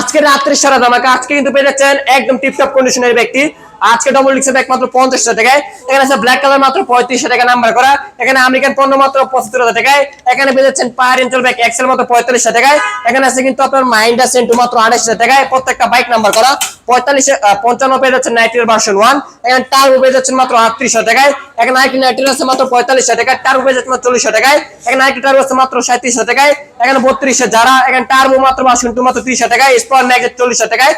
আজকে রাত্রে সারা দাম আজকে কিন্তু পেয়ে যাচ্ছেন একদম টিপটপ কন্ডিশনের ব্যক্তি। আজকে ডবল লিক্সের ব্যাগ মাত্র পঞ্চাশ টাকায়। এখানে আছে ব্ল্যাক কালার মাত্র পঁয়ত্রিশ টাকা নাম্বার করা। এখানে আমেরিকান পণ্য মাত্র পঁচাত্তর হাজার টাকায়। এখানে পেয়ে যাচ্ছেন পাহাড় ইঞ্চল ব্যাগ এক্সেল মাত্র পঁয়তাল্লিশ টাকায়। এখানে আছে কিন্তু আপনার মাইন্ডা সেন্টু মাত্র আড়াইশ টাকায়। প্রত্যেকটা বাইক নাম্বার করা। পঁয়তাল্লিশ পঞ্চান্ন পেয়ে যাচ্ছেন নাইট্রির ভার্সন ওয়ান। এখানে টার্বো পেয়ে যাচ্ছেন মাত্র আটত্রিশ টাকায়। এখানে আইটি নাইট্রির আছে মাত্র পঁয়তাল্লিশ টাকায়। টার্বো পেয়ে যাচ্ছে মাত্র চল্লিশ টাকায়। এখানে আইটি টার্বো আছে মাত্র সাঁত্রিশ টাকায়। এখানে বত্রিশে যারা, এখানে টার্বো মাত্র ভার্সন টু মাত্র ত্রিশ টাকায়। স্পার ম্যাগ চল্লিশ টাকায়।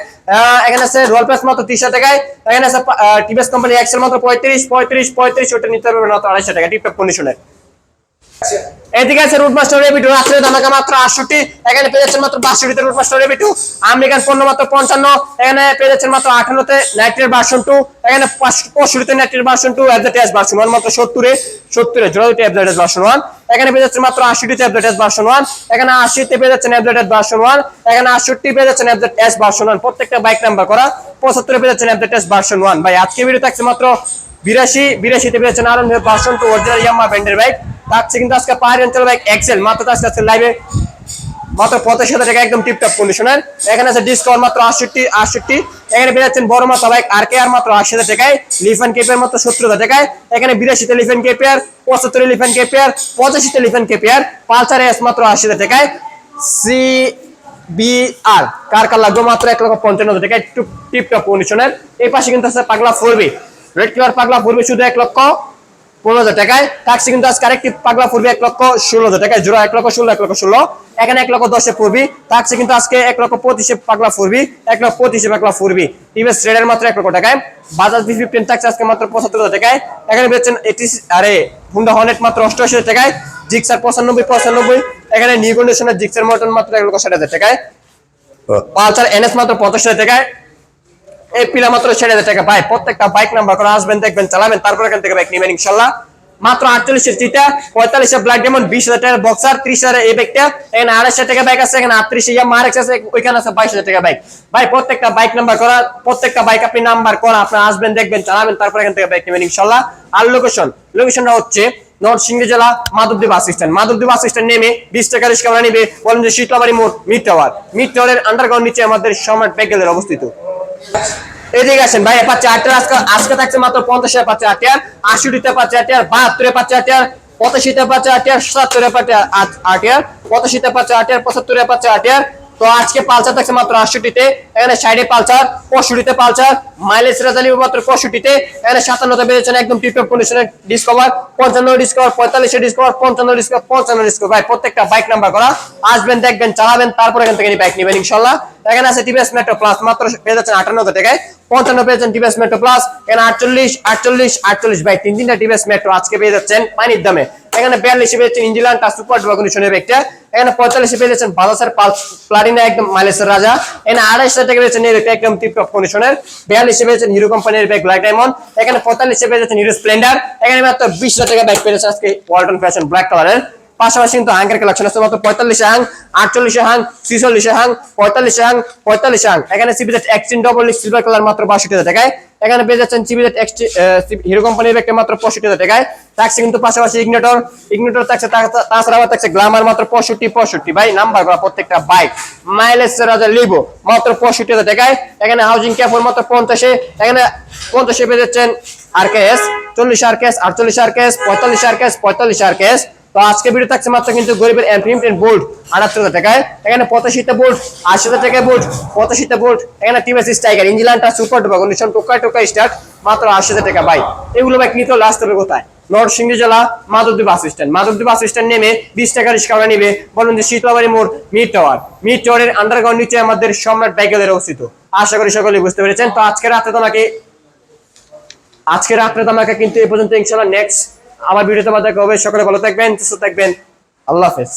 এখানে আছে রোল প্যাস মাত্র ত্রিশ টাকায়। এখানে আছে টিভিএস কোম্পানি এক্সেল মাত্র পঁয়ত্রিশ পঁয়ত্রিশ পঁয়ত্রিশ, ওটা নিতে পারবে মাত্র আড়াইশো টাকা টিপটপ কন্ডিশনের এদিকে আছে রুট মাস্টার রেবিটু রাত্রে মাত্র আটষট্টি। এখানে পেয়ে যাচ্ছেন মাত্র বাষট্টিতে রুট মাস্টার রেবিটু আমেরিকান পণ্য মাত্র পঞ্চান্ন। এখানে পেয়ে যাচ্ছেন মাত্র টু এখানে পঁয়ষট্টিতে টু টেস্ট ওয়ান মাত্র সত্তরে সত্তরে জোড়াতে ওয়ান এখানে পেয়ে যাচ্ছেন মাত্র ওয়ান এখানে আশিতে পেয়ে যাচ্ছেন ওয়ান এখানে আটষট্টি পেয়ে যাচ্ছেন ভার্সন ওয়ান প্রত্যেকটা বাইক নাম্বার করা, পঁচাত্তরে পেয়ে যাচ্ছেন অ্যাবলেটেস ভার্সন ওয়ান ভাই, আজকে ভিডিও থাকছে মাত্র বিরাশি, বিরাশিতে পেয়েছেন আরন ভার্সন টু অরিজিনাল ইয়ামা ব্র্যান্ডের বাইক থাকছে কিন্তু আজকে অঞ্চল বাইক এক্সেল মাত্র আজকে আজকে লাইভে মাত্র হাজার টাকা, একদম টিপটপ কন্ডিশনের এখানে আছে ডিসকাউন্ট মাত্র আটষট্টি আটষট্টি। এখানে পেয়ে বড় মাত্রা বাইক আর কে আর মাত্র আশি হাজার টাকায় মাত্র সত্তর হাজার টাকায়। এখানে বিরাশিতে কেপিয়ার পঁচাত্তর লিফান কেপিয়ার পঁচাশিতে লিফান কেপিয়ার পালসার এস মাত্র আশি হাজার টাকায়। সি বি আর কার কার লাগবে? মাত্র এক লক্ষ পঞ্চান্ন হাজার টাকা একটু টিপটপ কন্ডিশনের এই পাশে কিন্তু আছে পাগলা ফোরবি রেড কালার পাগলা ফোরবি শুধু এক লক্ষ। পনেরো হাজার টাকায়। ট্যাক্সি কিন্তু আজকে আরেকটি পাগলা পড়বে এক লক্ষ ষোলো হাজার টাকায় জোড়া এক লক্ষ ষোলো এক লক্ষ ষোলো এখানে এক লক্ষ দশে পড়বি কিন্তু আজকে এক লক্ষ পঁচিশে পাগলা ফুরবি এক লক্ষ পঁচিশে পাগলা টিভিএস রেডের মাত্র এক লক্ষ টাকায়। বাজাজ বি ফিফটিন আজকে মাত্র পঁচাত্তর হাজার টাকায়। এখানে বেচছেন এটি আরে হুন্ডা হর্নেট মাত্র অষ্টআশি হাজার টাকায়। জিক্সার পঁচানব্বই পঁচানব্বই। এখানে নিউ কন্ডিশনের জিক্সার মটন মাত্র এক লক্ষ ষাট হাজার টাকায়। পালসার এনএস মাত্র পঁচাশি হাজার টাকায়। এই পিলা মাত্র ছেড়ে হাজার টাকা। ভাই, প্রত্যেকটা বাইক নাম্বার করে আসবেন, দেখবেন, চালাবেন, তারপর এখান থেকে বাইক নেবেন ইনশাল্লাহ। মাত্র আটচল্লিশের চিটা পঁয়তাল্লিশে ব্ল্যাক ডেমন বিশ হাজার টাকার বক্সার ত্রিশ হাজার এই বাইকটা এখানে আড়াইশো টাকা বাইক আছে, এখানে আটত্রিশে ইয়া মারেক্স আছে, ওইখানে আছে বাইশ হাজার টাকা বাইক ভাই, প্রত্যেকটা বাইক নাম্বার করা, প্রত্যেকটা বাইক আপনি নাম্বার করা, আপনি আসবেন, দেখবেন, চালাবেন, তারপর এখান থেকে বাইক নেবেন ইনশাল্লাহ। আর লোকেশন লোকেশনটা হচ্ছে নর্থ সিংহ জেলা মাধবদেব বাস স্ট্যান্ড মাধবদেব বাস স্ট্যান্ড নেমে বিশ টাকা রিক্সা ভাড়া নিবে, বলেন যে শীতলাবাড়ি মোড় মিড টাওয়ার মিড টাওয়ারের আন্ডারগ্রাউন্ড নিচে আমাদের সম্রাট প্যাকেলের অবস্থিত। এদিকে আসেন ভাই পাচ্ছে আটটার আজকে আজকে থাকছে মাত্র পঞ্চাশে পাচ্ছে আটিয়ার আশিটিতে পাচ্ছে আটিয়ার বাহাত্তরে পাচ্ছে আটিয়ার পঁচাশিতে পাচ্ছে আটিয়ার সাতাত্তরে পাচ্ছে আট- আটিয়ার পঁচাশিতে পাচ্ছে আটিয়ার পঁচাত্তরে পাচ্ছে আটিয়ার তো আজকে পালসার থাকছে মাত্র আটষট্টিতে, এখানে সাইডে পালসার, পঁয়ষট্টিতে পালসার মাইলেজ রেজালি মাত্র পঁয়ষট্টিতে, এখানে সাতান্নতে বেড়েছেন একদম টিপটপ কন্ডিশনের ডিসকভার পঞ্চান্ন ডিসকভার পঁয়তাল্লিশে ডিসকভার পঞ্চান্ন ডিসকভার পঞ্চান্ন ডিসকভার ভাই, প্রত্যেকটা বাইক নাম্বার করা, আসবেন, দেখবেন, চালাবেন, তারপর এখান থেকে বাইক নেবেন, ইনশাল্লাহ। এখানে আছে টিভিএস মেট্রো প্লাস মাত্র পেয়ে যাচ্ছেন আটান্ন টাকায়। পঞ্চান্ন পেয়েছেন টিভিএস মেট্রো প্লাস এখানে আটচল্লিশ আটচল্লিশ আটচল্লিশ। ভাই, তিন তিনটা টিভিএস মেট্রো আজকে পেয়ে যাচ্ছেন পানির দামে। এখানে বিয়াল্লিশে পেয়েছেন ইঞ্জিলান্টা সুপার ডুবা কন্ডিশনের একটা এখানে পঁয়তাল্লিশে পেয়েছেন বাজাসের প্লাটিনা, একদম মাইলেসের রাজা। এখানে আড়াইশো টাকা পেয়েছেন এর একদম টিপটপ কন্ডিশনের বিয়াল্লিশে পেয়েছেন হিরো কোম্পানির ব্যাগ ব্ল্যাক ডায়মন্ড এখানে পঁয়তাল্লিশে পেয়েছেন হিরো স্প্লেন্ডার এখানে মাত্র বিশ টাকা ব্যাগ পেয়েছে আজকে ওয়ালটন ফ্যাশন ব্ল্যাক কালারের পাশাপাশি কিন্তু হাঙ্গের কালেকশন আছে মাত্র পঁয়তাল্লিশে হাং আটচল্লিশ হাং ছিচল্লিশে হাং পঁয়তাল্লিশ হাং পঁয়তাল্লিশ হাং এখানে সিবিজেট এক্সচেঞ্জ ডবল সিলভার কালার মাত্র বাষট্টি হাজার টাকায়। এখানে পেয়ে যাচ্ছেন সিবিজেট হিরো কোম্পানির একটা মাত্র পঁয়ষট্টি হাজার টাকায়। থাকছে কিন্তু পাশাপাশি ইগনেটর ইগনেটর থাকছে তাছাড়া আবার থাকছে গ্লামার মাত্র পঁয়ষট্টি পঁয়ষট্টি। ভাই নাম্বার করা প্রত্যেকটা বাইক মাইলেজ রাজা লিবো, মাত্র পঁয়ষট্টি হাজার টাকায়। এখানে হাউজিং ক্যাফোর মাত্র পঞ্চাশে। এখানে পঞ্চাশে পেয়ে যাচ্ছেন আর কেস চল্লিশ আর কেস আটচল্লিশ আর কেস পঁয়তাল্লিশ আর কেস পঁয়তাল্লিশ আর কেস তো আজকে ভিডিও থাকছে মাত্র কিন্তু গরিবের এমপ্রিমটেন বোল্ট আটাত্তর হাজার টাকায়। এখানে পঁচাশিটা বোল্ট আশি হাজার টাকায় বোল্ট পঁচাশিটা বোল্ট এখানে টিভিএস স্ট্রাইকার ইঞ্জিলানটা সুপার ডুবা কন্ডিশন টোকাই টোকাই স্টার্ট মাত্র আশি হাজার টাকা বাই এগুলো বাইক নিতে হলে আসতে হবে কোথায়? নর্থ সিংহ জেলা Madhabdi bus stand Madhabdi bus stand নেমে বিশ টাকা রিক্সা নিবে। বলুন যে শীতলাবাড়ি মোড় মিড টাওয়ার মিড টাওয়ারের আন্ডারগ্রাউন্ড নিচে আমাদের সম্রাট বাইকেলের অবস্থিত। আশা করি সকলে বুঝতে পেরেছেন। তো আজকে রাতে তোমাকে, আজকে রাত্রে তোমাকে কিন্তু এই পর্যন্ত ইনশাল্লাহ নেক্সট আবার ভিডিওতে দেখা হবে। সকলে ভালো থাকবেন সুস্থ থাকবেন। আল্লাহ হাফেজ।